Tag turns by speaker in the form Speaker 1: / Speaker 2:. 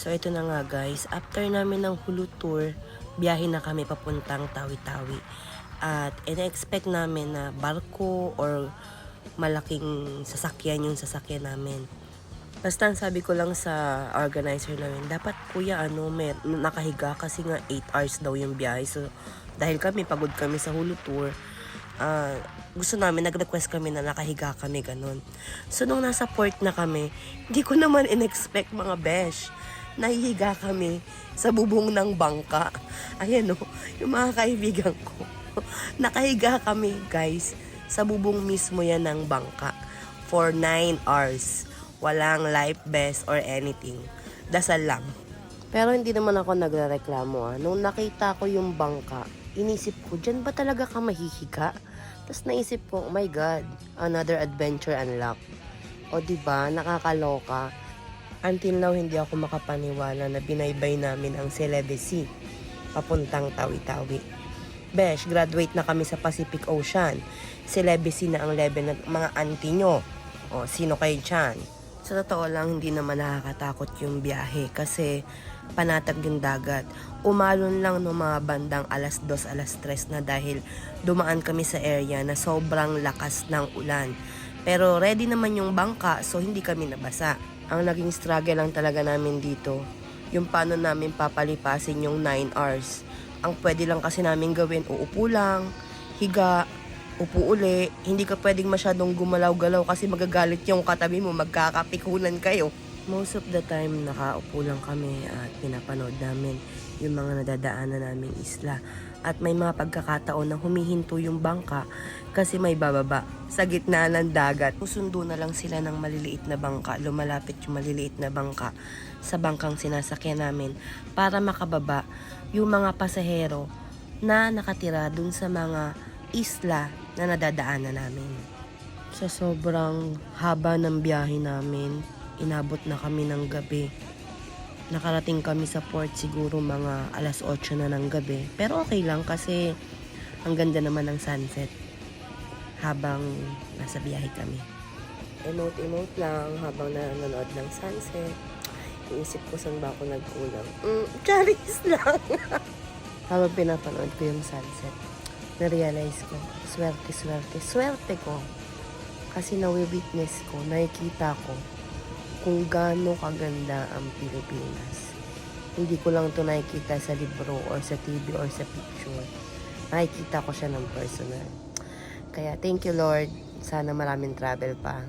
Speaker 1: So ito na nga guys, after namin ng Hulu Tour, biyahe na kami papuntang Tawi-Tawi. At ina-expect namin na barko or malaking sasakyan yung sasakyan namin. Basta sabi ko lang sa organizer namin, dapat kuya ano, may, nakahiga kasi nga 8 hours daw yung biyahe. So dahil kami, pagod kami sa Hulu Tour, ah, gusto namin, nag-request kami na nakahiga kami, ganun. So, nung nasa port na kami, hindi ko naman in-expect mga besh. Nahihiga kami sa bubong ng bangka. Ayan o, yung mga kaibigan ko. Nakahiga kami, guys, sa bubong mismo yan ng bangka. For 9 hours. Walang life vest or anything. Dasal lang. Pero hindi naman ako nagrereklamo ah. Nung nakita ko yung bangka, inisip ko, dyan ba talaga ka mahihiga? Tapos naisip ko, oh my God, another adventure unlocked. O ba nakakaloka. Until now, hindi ako makapaniwala na binaybay namin ang Celebesi papuntang Tawi-Tawi. Besh, graduate na kami sa Pacific Ocean. Celebesi na ang level ng mga auntie nyo. O, sino kayo dyan? Sa totoo lang, hindi naman nakakatakot yung biyahe kasi panatag yung dagat. Umalon lang no mga bandang alas 2, alas 3 na dahil dumaan kami sa area na sobrang lakas ng ulan. Pero ready naman yung bangka so hindi kami nabasa. Ang naging struggle lang talaga namin dito, yung paano namin papalipasin yung 9 hours. Ang pwede lang kasi namin gawin, uupo lang, higa, upo uli. Hindi ka pwedeng masyadong gumalaw-galaw kasi magagalit yung katabi mo, magkakapikunan kayo. Most of the time, nakaupo lang kami at pinapanood namin yung mga nadadaanan naming isla. At may mga pagkakataon na humihinto yung bangka kasi may bababa sa gitna ng dagat. Susundo na lang sila ng maliliit na bangka, lumalapit yung maliliit na bangka sa bangkang sinasakyan namin para makababa yung mga pasahero na nakatira dun sa mga isla na nadadaanan namin. Sa sobrang haba ng biyahe namin, inabot na kami ng gabi. Nakarating kami sa port siguro mga alas 8 na ng gabi. Pero okay lang kasi ang ganda naman ng sunset habang nasa biyahe kami. Emote-emote lang habang nanonood ng sunset. Iisip ko saan ba ako nagkulang. Mm, charis lang. habang pinapanood ko yung sunset, na-realize ko, swerte, swerte, swerte ko. Kasi nawi-witness ko, nakikita ko kung gaano kaganda ang Pilipinas. Hindi ko lang to nakikita sa libro or sa TV or sa picture. Nakikita ko siya ng personal. Kaya thank you Lord. Sana maraming travel pa.